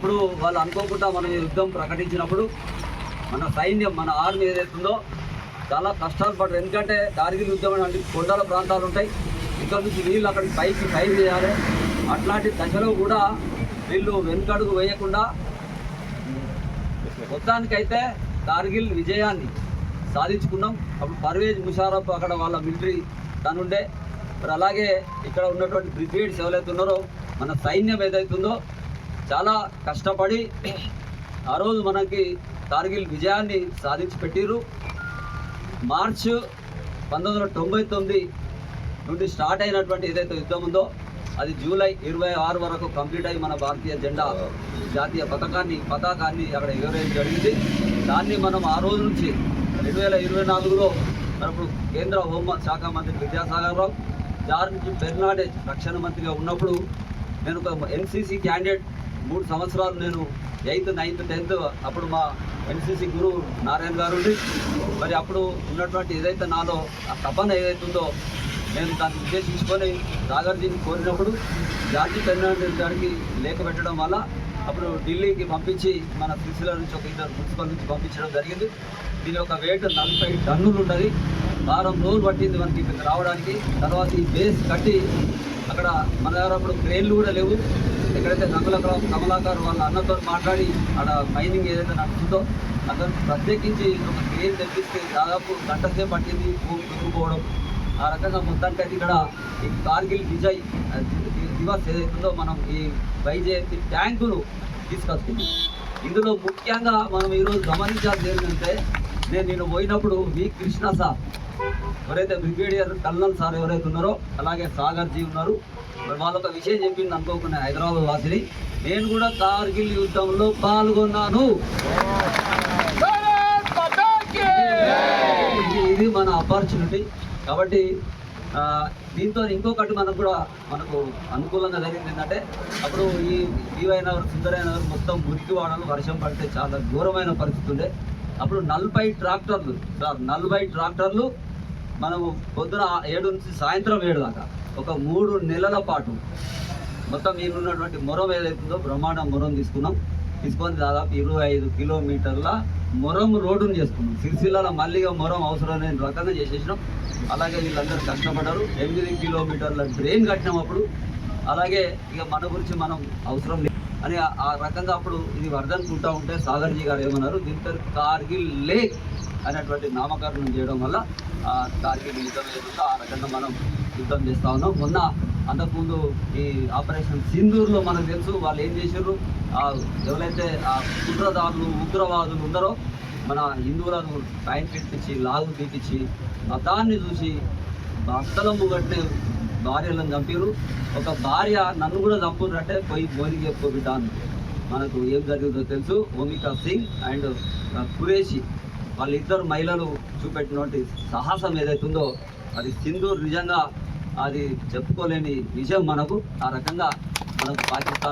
అప్పుడు వాళ్ళు అనుకోకుండా మనం యుద్ధం ప్రకటించినప్పుడు మన సైన్యం మన ఆర్మీ ఏదైతుందో చాలా కష్టాలు పడరు ఎందుకంటే కార్గిల్ యుద్ధం అంటే కొండల ప్రాంతాలు ఉంటాయి. ఇక్కడ నుంచి వీళ్ళు అక్కడికి పైకి ఫైర్ చేయాలి. అట్లాంటి దశలో కూడా వీళ్ళు వెనుకడుగు వేయకుండా మొత్తానికైతే కార్గిల్ విజయాన్ని సాధించుకున్నాం. అప్పుడు పర్వేజ్ ముషారఫ్ అక్కడ వాళ్ళ మిలిటరీ తనుండే. మరి అలాగే ఇక్కడ ఉన్నటువంటి బ్రిగేడ్స్ ఎవరైతే ఉన్నారో మన సైన్యం ఏదైతుందో చాలా కష్టపడి ఆ రోజు మనకి కార్గిల్ విజయాన్ని సాధించి పెట్టిరు మార్చ్ పంతొమ్మిది వందల తొంభై తొమ్మిది నుండి స్టార్ట్ అయినటువంటి ఏదైతే యుద్ధం ఉందో అది జూలై ఇరవై ఆరు వరకు కంప్లీట్ అయ్యి మన భారతీయ జెండా జాతీయ పథకాన్ని పతాకాన్ని అక్కడ ఎగరేయడం జరిగింది. దాన్ని మనం ఆ రోజు నుంచి రెండు వేల ఇరవై నాలుగులో మనప్పుడు కేంద్ర హోం శాఖ మంత్రి విద్యాసాగర్ రావు జార్జ్ బెర్నాడెజ్ రక్షణ మంత్రిగా ఉన్నప్పుడు నేను ఒక ఎన్సీసీ క్యాండిడేట్ మూడు సంవత్సరాలు నేను ఎయిత్ నైన్త్ టెన్త్ అప్పుడు మా ఎన్సీసీ గురువు నారాయణ గారు మరి అప్పుడు ఉన్నటువంటి ఏదైతే నాలో ఆ తపన ఏదైతే ఉందో నేను దాన్ని ఉద్దేశించుకొని నాగార్జీని కోరినప్పుడు జార్జి ఫెర్నాండెస్ గారికి లేఖ పెట్టడం వల్ల అప్పుడు ఢిల్లీకి పంపించి మన సిరిసిల్ల నుంచి ఒక ఇద్దరు ప్రిన్సిపల్ నుంచి పంపించడం జరిగింది. దీని యొక్క వెయిట్ నలభై టన్నులు ఉంటుంది వారం రోజులు పట్టింది మనకి ఇక్కడికి రావడానికి. తర్వాత ఈ బేస్ కట్టి అక్కడ మన దగ్గర అప్పుడు క్రేన్లు కూడా లేవు. ఎక్కడైతే కమలాకర్ కమలాకర్ వాళ్ళ అన్నతో మాట్లాడి అక్కడ మైనింగ్ ఏదైతే నడుస్తుందో అతను ప్రత్యేకించి ఒక క్రేన్ తెప్పిస్తే దాదాపు గంట సేపు పట్టింది భూమి ఆ రకంగా మొత్తానికి అది ఇక్కడ ఈ కార్గిల్ విజయ్ దివాస్ ఏదైతుందో మనం ఈ వైజయంతి ట్యాంకును తీసుకొస్తుంది ఇందులో ముఖ్యంగా మనం ఈరోజు గమనించాల్సి ఏంటంటే నేను నేను పోయినప్పుడు వి కృష్ణ సార్ ఎవరైతే బ్రిగేడియర్ కల్నల్ సార్ ఎవరైతే ఉన్నారో అలాగే సాగర్ జీ ఉన్నారు. మరి వాళ్ళు ఒక విషయం చెప్పింది అనుకోకుండా హైదరాబాద్ వాసిని. నేను కూడా కార్గిల్ యుద్ధంలో పాల్గొన్నాను. ఇది- మన ఆపర్చునిటీ కాబట్టి దీంతో ఇంకొకటి మనకు కూడా మనకు అనుకూలంగా జరిగింది ఏంటంటే అప్పుడు ఈ దీవై నగర్ సుందరయ్య నగర్ మొత్తం మురికి వాడలు వర్షం పడితే చాలా ఘోరమైన పరిస్థితి ఉండే. అప్పుడు నలభై ట్రాక్టర్లు సార్ నలభై ట్రాక్టర్లు మనము పొద్దున ఏడు నుంచి సాయంత్రం ఏడు దాకా ఒక మూడు నెలల పాటు మొత్తం మీరు ఉన్నటువంటి మొరం ఏదైతుందో బ్రహ్మాండం మొరం తీసుకున్నాం. తీసుకొని దాదాపు ఇరవై ఐదు కిలోమీటర్ల మొరం రోడ్డును చేసుకున్నాం. సిరిసిల్లలో మళ్ళీగా మొరం అవసరం లేని రకంగా చేసేసినాం. అలాగే వీళ్ళందరూ కష్టపడ్డారు. ఎనిమిది కిలోమీటర్ల డ్రైన్ కట్టినాం అప్పుడు. అలాగే ఇక మన గురించి మనం అవసరం లేదు అని ఆ- రకంగా అప్పుడు ఇది వర్ధనుకుంటా ఉంటే సాగర్జీ గారు ఏమన్నారు దీని పేరు కార్గిల్ లేక్. అనేటువంటి నామకరణం చేయడం వల్ల ఆ యుద్ధం లేకుండా ఆ రకంగా మనం యుద్ధం చేస్తా ఉన్నాం. మొన్న అంతకుముందు ఈ ఆపరేషన్ సింధూర్లో మనకు తెలుసు వాళ్ళు ఏం చేశారు? ఎవరైతే ఆ కుట్రదారులు ఉగ్రవాదులు ఉన్నారో మన హిందువులను టైం పెట్టించి లాగు తీపించి మతాన్ని చూసి భక్తలము ముగట్నే భార్యలను చంపారు ఒక భార్య నన్ను కూడా చంపురంటే పోయి మోదీకి చెప్పుకో అని మనకు ఏం జరిగిందో తెలుసు. ఓమికా సింగ్ అండ్ కురేషి. వాళ్ళిద్దరు మహిళలు చూపెట్టినటువంటి సాహసం ఏదైతుందో అది సింధూర్ నిజంగా అది చెప్పుకోలేని విజయం మనకు. ఆ రకంగా మనకు పాకిస్తాన్